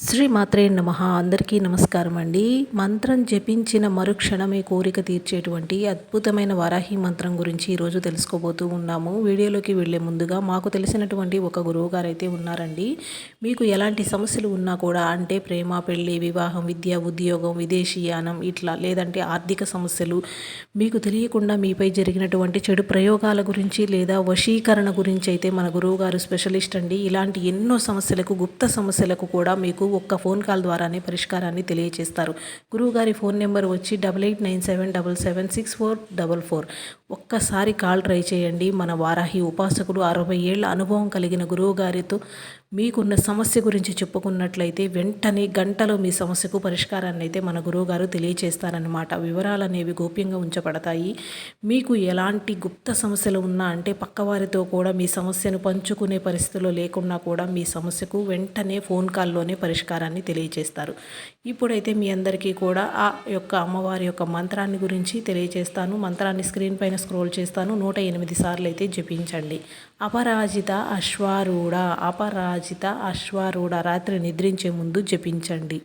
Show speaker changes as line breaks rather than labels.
శ్రీ మాత్రే నమ. అందరికీ నమస్కారం అండి. మంత్రం జపించిన మరుక్షణమే కోరిక తీర్చేటువంటి అద్భుతమైన వారాహి మంత్రం గురించి ఈరోజు తెలుసుకోబోతూ ఉన్నాము. వీడియోలోకి వెళ్ళే ముందుగా మాకు తెలిసినటువంటి ఒక గురువు గారైతే ఉన్నారండి. మీకు ఎలాంటి సమస్యలు ఉన్నా కూడా అంటే ప్రేమ పెళ్ళి వివాహం విద్య ఉద్యోగం విదేశీయానం ఇట్లా లేదంటే ఆర్థిక సమస్యలు మీకు తెలియకుండా మీపై జరిగినటువంటి చెడు ప్రయోగాల గురించి లేదా వశీకరణ గురించి అయితే మన గురువు గారు స్పెషలిస్ట్ అండి. ఇలాంటి ఎన్నో సమస్యలకు గుప్త సమస్యలకు కూడా మీకు ఒక్క ఫోన్ కాల్ ద్వారానే పరిష్కారాన్ని తెలియజేస్తారు గురువుగారి ఫోన్ నెంబర్ వచ్చి double eight nine seven double seven six four double four. ఒక్కసారి కాల్ ట్రై చేయండి. మన వారాహి ఉపాసకుడు అరవై ఏళ్ళ అనుభవం కలిగిన గురువుగారితో మీకున్న సమస్య గురించి చెప్పుకున్నట్లయితే వెంటనే గంటలో మీ సమస్యకు పరిష్కారాన్ని అయితే మన గురువుగారు తెలియచేస్తారనమాట వివరాలు అనేవి గోప్యంగా ఉంచబడతాయి. మీకు ఎలాంటి గుప్త సమస్యలు ఉన్నా అంటే పక్కవారితో కూడా మీ సమస్యను పంచుకునే పరిస్థితిలో లేకున్నా కూడా మీ సమస్యకు వెంటనే ఫోన్ కాల్లోనే పరిష్కారాన్ని తెలియచేస్తారు. ఇప్పుడైతే మీ అందరికీ కూడా ఆ యొక్క అమ్మవారి యొక్క మంత్రాన్ని గురించి తెలియచేస్తాను. మంత్రాన్ని స్క్రీన్ పైన స్క్రోల్ చేస్తాను. నూట ఎనిమిది సార్లు అయితే జపించండి. అపరాజిత అశ్వారూఢ అపరాజిత అశ్వారూఢ రాత్రి నిద్రించే ముందు జపించండి.